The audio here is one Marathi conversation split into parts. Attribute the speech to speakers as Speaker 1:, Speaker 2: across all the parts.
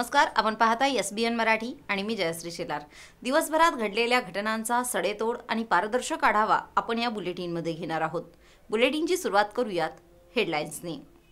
Speaker 1: नमस्कार आपण पाहता एस बी एन मराठी आणि मी जयश्री शेलार. दिवसभरात घडलेल्या घटनांचा सडेतोड आणि पारदर्शक आढावा आपण या बुलेटिनमध्ये घेणार आहोत. बुलेटिनची सुरुवात करूयात हेडलाईन्सनी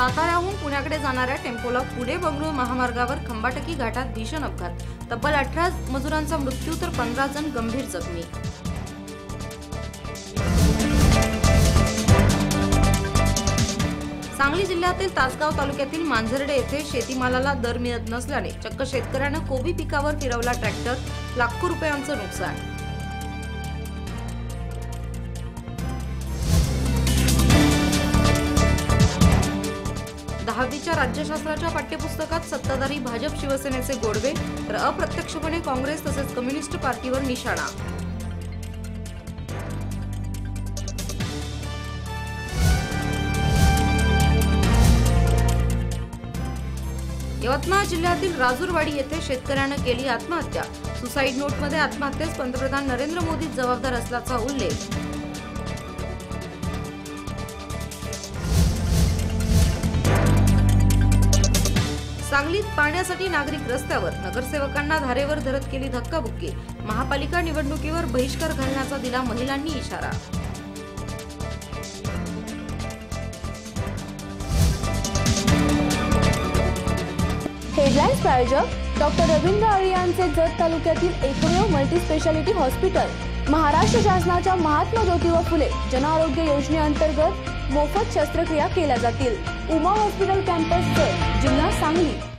Speaker 1: साताऱ्याहून पुण्याकडे जाणाऱ्या टेम्पोला पुढे बंगळूर महामार्गावर खंबाटकी घाटात भीषण अपघात. तब्बल अठरा मजुरांचा मृत्यू तर पंधरा जण गंभीर जखमी. सांगली जिल्ह्यातील तासगाव तालुक्यातील मांजर्डे येथे शेतीमालाला दर मिळत नसल्याने चक्क शेतकऱ्यानं कोबी पिकावर फिरवला ट्रॅक्टर. लाखो रुपयांचं नुकसान. राज्यशास्त्राच्या पाठ्यपुस्तकात सत्ताधारी भाजप शिवसेनेचे गोडवे तर अप्रत्यक्षपणे काँग्रेस तसेच कम्युनिस्ट पार्टीवर निशाणा. यवतमाळ जिल्ह्यातील राजूरवाडी येथे शेतकऱ्यानं केली आत्महत्या. सुसाईड नोटमध्ये आत्महत्येस पंतप्रधान नरेंद्र मोदी जबाबदार असल्याचा उल्लेख. सांगलीत पाण्यासाठी नागरिक रस्त्यावर नगरसेवकांना धारेवर धरत केली धक्काबुक्की. महापालिका निवडणुकीवर बहिष्कार घालण्याचा दिला महिलांनी इशारा.
Speaker 2: हेडलाईन्स प्रायोजक डॉक्टर रवींद्र आळे यांचे जत तालुक्यातील एकमेव मल्टीस्पेशालिटी हॉस्पिटल महाराष्ट्र शासनाच्या महात्मा ज्योतिबा फुले जनआरोग्य योजनेअंतर्गत मोफत शस्त्रक्रिया केल्या जातील. उमा हॉस्पिटल कॅम्पस जिल्हा सांगली.